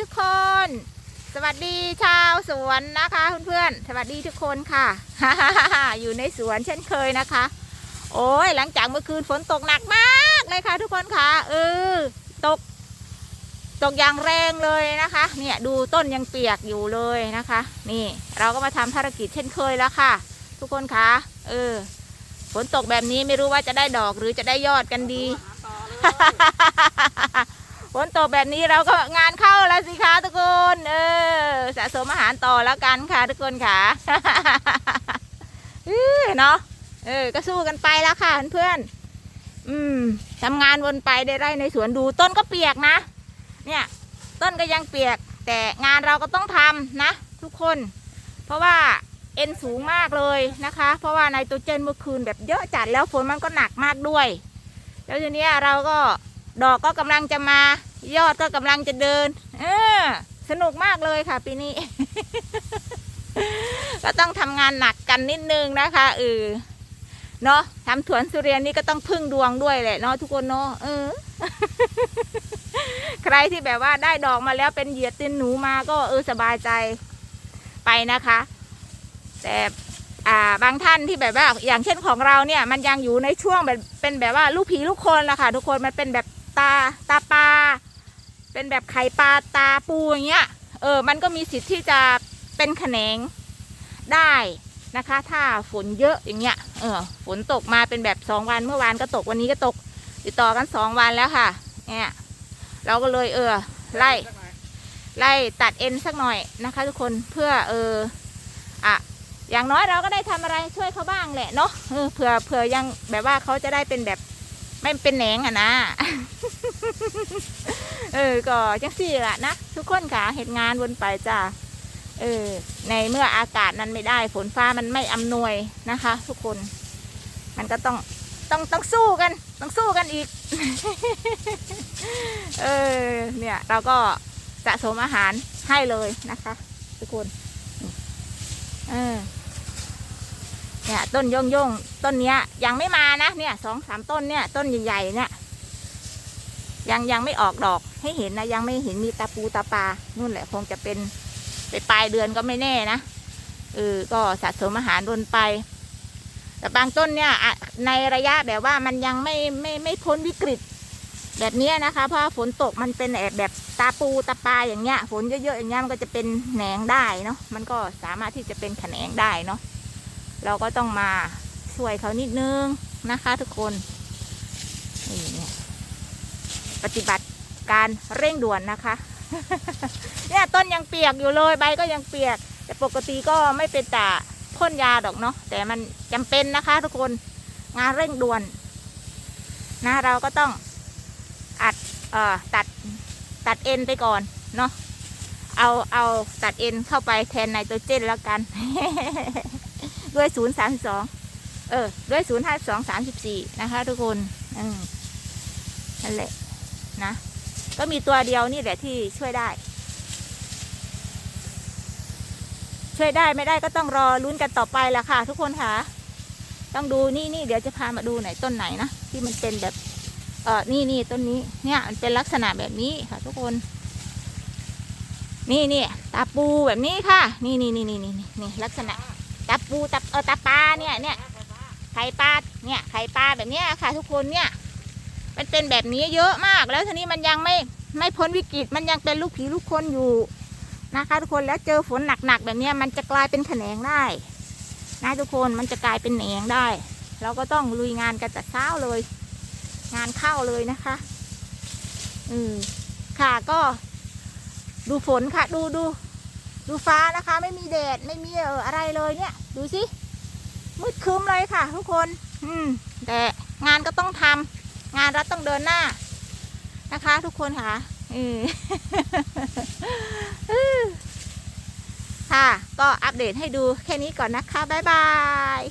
ทุกคน สวัสดีชาวสวนนะคะเพื่อนๆสวัสดีทุกคนค่ะ อยู่ในสวนเช่นเคยนะคะ โอ้ยหลังจากเมื่อคืนฝนตกหนักมากเลยค่ะ ทุกคนค่ะเออตก ตกอย่างแรงเลยนะคะ เนี่ยดูต้นยังเปียกอยู่เลยนะคะ นี่เราก็มาทำภารกิจเช่นเคยแล้วค่ะ ทุกคนคะเออฝนตกแบบนี้ไม่รู้ว่าจะได้ดอกหรือจะได้ยอดกันดี ฝนตกแบบนี้เราก็งานเข้าแล้วสิคะทุกคน เออ สะสมอาหารต่อแล้วกันค่ะทุกคนค่ะเออเนาะเออ ก็สู้กันไปแล้วค่ะเพื่อนๆอืมทำงานวนไปได้ไร่ในสวนดูต้นก็เปียกนะ เนี่ย ต้นก็ยังเปียก แต่งานเราก็ต้องทำนะ ทุกคน เพราะว่าเอ็นสูงมากเลยนะคะ เพราะว่าไนโตรเจนเมื่อคืนแบบเยอะจัดแล้วฝนมันก็หนักมากด้วย แล้วทีนี้เราก็ดอกก็กำลังจะมา ยอดก็กำลังจะเดิน เออ สนุกมากเลยค่ะปีนี้ ก็ต้องทำงานหนักกันนิดนึงนะคะเออเนาะทำสวนสุเรียนนี่ก็ต้องพึ่งดวงด้วยแหละเนาะทุกคนเนาะเออ ใครที่แบบว่าได้ดอกมาแล้วเป็นเหยียดตินหนูมาก็เออสบายใจไปนะคะ แต่อ่าบางท่านที่แบบว่าอย่างเช่นของเราเนี่ย มันยังอยู่ในช่วงแบบเป็นแบบว่าลูกผีลูกคนละค่ะ ทุกคนมันเป็นแบบตาตาปลา เป็นแบบไข่ปลาตาปูอย่างเงี้ย เออ มันก็มีสิทธิ์ที่จะเป็นแขนงได้นะคะ ถ้าฝนเยอะอย่างเงี้ย เออ ฝนตกมาเป็นแบบสองวัน เมื่อวานก็ตกวันนี้ก็ตก ติดต่อกันสองวันแล้วค่ะ เนี่ย เราก็เลยเออ ไล่ ไล่ตัดเอ็นสักหน่อยนะคะ ทุกคน เพื่อเออ อะ อย่างน้อยเราก็ได้ทำอะไรช่วยเขาบ้างแหละเนาะ เออ เผื่อ เผื่อยังแบบว่าเขาจะได้เป็นแบบไม่เป็นแหนงอะนะ เออก็จังสี่ละนะทุกคนค่ะเหตุงานวนไปจ้าเออในเมื่ออากาศนั้นไม่ได้ฝนฟ้ามันไม่อำนวยนะคะ ทุกคน มันก็ต้องต้องต้องสู้กันต้องสู้กันอีก เออเนี่ย เราก็สะสมอาหารให้เลยนะคะ ทุกคนเออเนี่ยต้นโยงโยงต้นเนี้ยยังไม่มานะเนี่ยสองสามต้นเนี่ย ต้นใหญ่ๆเนี่ย ยังยังไม่ออกดอกให้เห็นนะยังไม่เห็นมีตาปูตาปลานู่นแหละคงจะเป็นไปปลายเดือนก็ไม่แน่นะเออก็สะสมอาหารรนไป แต่บางต้นเนี่ยในระยะแบบว่ามันยังไม่ไม่ไม่พ้นวิกฤต แบบนี้นะคะ เพราะฝนตกมันเป็นแบบแบบตาปูตาปลาอย่างเงี้ยฝนเยอะๆอย่างเงี้ยมันก็จะเป็นแหนงได้เนาะมันก็สามารถที่จะเป็นแขนงได้เนาะเราก็ต้องมาช่วยเขานิดนึงนะคะ ทุกคนนี่เนี่ย ปฏิบัติการเร่งด่วนนะคะ เนี่ยต้นยังเปียกอยู่เลยใบก็ยังเปียก แต่ปกติก็ไม่เป็นตาพ่นยาดอกเนาะแต่มันจำเป็นนะคะ ทุกคนงานเร่งด่วน นะเราก็ต้องอัดเอ่อตัดตัดเอ็นไปก่อนเนาะเอาเอาตัดเอ็นเข้าไปแทนไนโตรเจนแล้วกัน ด้วยศูนย์สามสองเออ ด้วยศูนย์ห้าสองสามสิบสี่นะคะ ทุกคนอืมนั่นแหละ นะ ก็มีตัวเดียวนี่แหละที่ช่วยได้ ช่วยได้ไม่ได้ก็ต้องรอลุ้นกันต่อไปละค่ะ ทุกคนค่ะ ต้องดูนี่นี่เดี๋ยวจะพามาดูไหนต้นไหนนะที่มันเป็นแบบเออนี่นี่ต้นนี้ เนี่ยมันเป็นลักษณะแบบนี้ค่ะ ทุกคน นี่นี่ตาปูแบบนี้ค่ะ นี่นี่นี่นี่นี่นี่ลักษณะตาปูตาเออตาปลาเนี่ยเนี่ยไข่ปลาเนี่ยไข่ปลาแบบเนี้ยค่ะ ทุกคนเนี่ย มันเป็นแบบนี้เยอะมาก แล้วทีนี้มันยังไม่ไม่พ้นวิกฤต มันยังเป็นลูกผีลูกคนอยู่นะคะ ทุกคนแล้วเจอฝนหนักๆแบบนี้มันจะกลายเป็นแขนงได้นะทุกคนมันจะกลายเป็นแหนงได้ เราก็ต้องลุยงานกันแต่เช้าเลย งานเข้าเลยนะคะอืมค่ะก็ดูฝนค่ะ ดูดูดูฟ้านะคะ ไม่มีแดดไม่มีเอออะไรเลยเนี่ย ดูสิมืดครึ้มเลยค่ะ ทุกคน อืม แต่งานก็ต้องทำ งานเราต้องเดินหน้านะคะ ทุกคนค่ะค่ะ ก็อัปเดตให้ดูแค่นี้ก่อนนะคะ บ๊ายบาย